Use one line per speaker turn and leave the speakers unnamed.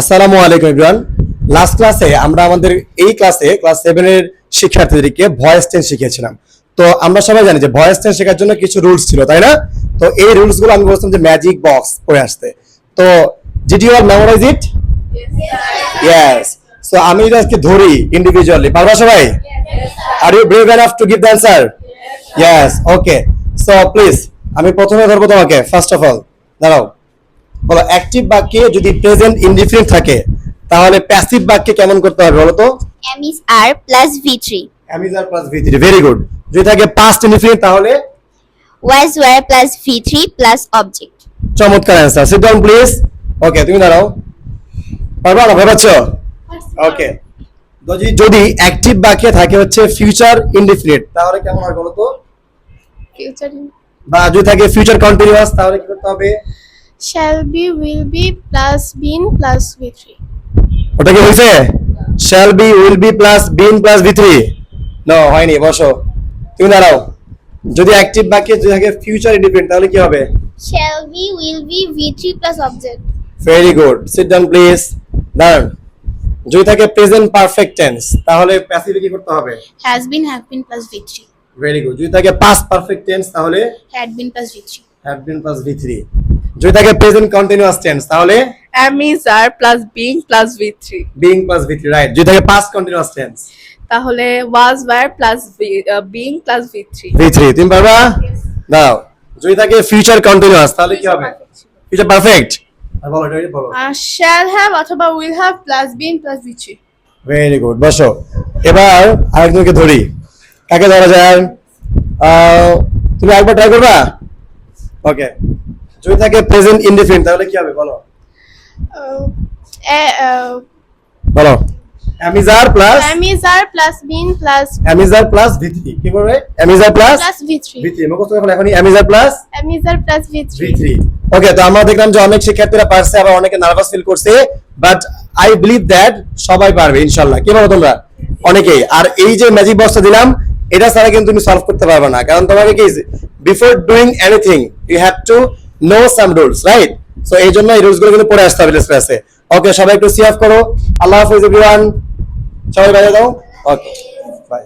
আসসালামু আলাইকুম ইব্রান লাস্ট ক্লাসে আমরা আমাদের এই ক্লাসে ক্লাস সেভেনের শিক্ষার্থীদেরকে ভয়েস টেন্স শিখিয়েছিলাম। তো আমরা সবাই জানি যে ভয়েস টেন্স শেখার জন্য কিছু রুলস ছিল, তাই না? তো এই রুলসগুলো আমি বলছিলাম যে ম্যাজিক বক্স পড়ে আসতে। তো ডিড ইউ আর মেমোরাইজ ইট ইয়েস সো আমি যদি আজকে ধরি ইন্ডিভিজুয়ালি পারবা সবাই? Are you brave enough to give the answer yes okay so please আমি প্রথমে ধরবো তোমাকে ফার্স্ট অফ অল দাঁড়াও। বলো অ্যাক্টিভ বাক্যে যদি প্রেজেন্ট ইনডিফারেন্ট থাকে তাহলে প্যাসিভ বাক্যে কেমন করতে হবে বলো তো?
M is R plus V3.
Am is are plus V three very good যদি থাকে পাস্ট ইনডিফারেন্ট তাহলে?
Was were plus V3 plus object.
চমৎকার answer sit down please okay তুমি দাঁড়াও। পারবা না ভেবাচ্ছ ওকে যদি অ্যাক্টিভ বাক্যে থাকে হচ্ছে ফিউচার ইনডিফিনিট তাহলে কেমন হয় বলো তো?
Future
বা যদি থাকে ফিউচার কন্টিনিউয়াস তাহলে কি করতে হবে?
Shall be will be plus been plus v3
ওটা কি হয়েছে shall be will be plus been plus V three no হয়নি বসো। তুমি দাঁড়াও। যদি অ্যাক্টিভ বাক্যে যদি থাকে ফিউচার ইন্ডিপেন্ডেন্ট তাহলে কি হবে?
Shall be will be V3 plus object.
Very good sit down please দাঁড়ান যদি থাকে প্রেজেন্ট পারফেক্ট টেন্স তাহলে প্যাসিভে কি করতে হবে?
Has been have been plus v3
very good যদি থাকে পাস্ট পারফেক্ট টেন্স তাহলে
had been plus v3
have been plus V three যদি থাকে প্রেজেন্ট কন্টিনিউয়াস টেন্স তাহলে?
Am is are plus being plus v3
being plus V three right যদি থাকে past continuous tense
তাহলে was were plus be- uh, being plus v3
V three তুমি পারবা? দাও। যদি থাকে ফিউচার কন্টিনিউয়াস তাহলে কি হবে? ফিউচার পারফেক্ট বলো এটা বলো।
Uh, shall have অথবা will have plus been plus v3
very good বসো। এবার আরেকজনকে ধরি। কাকে ধরা যায়? আহ, তুমি একবার ট্রাই করবা? ওকে যদি থাকে প্রেজেন্ট ইনডিফিনিট তাহলে কি হবে? বলো। বলো। Am is are plus
is R plus been
am is are plus ভি3 কি করবে অ্যামিজার প্লাস
plus v3
ভি3 মুখস্থ এখন এখনই। Am is are plus
plus v3
ভি3 ওকে তো আমরা দেখলাম যে অনেক শিক্ষার্থীরা পারছে আবার অনেকে নার্ভাস ফিল করছে বাট আই বিলিভ দ্যাট সবাই পারবে ইনশাআল্লাহ। কি বলো তোমরা? অনেকেই। আর এই যে ম্যাজিক বক্সটা দিলাম এটা ছাড়া কিন্তু তুমি সলভ করতে পারবে না। কারণ তোমাকে কি before doing anything you have to know some rules right so এই জন্য এই রুলসগুলো কিন্তু পড়ে আসতে হবে ক্লাসে ওকে সবাই একটু সি করো। আল্লাহ হাফিজ এভরিওয়ান সবাই বাইরে দাও ওকে বাই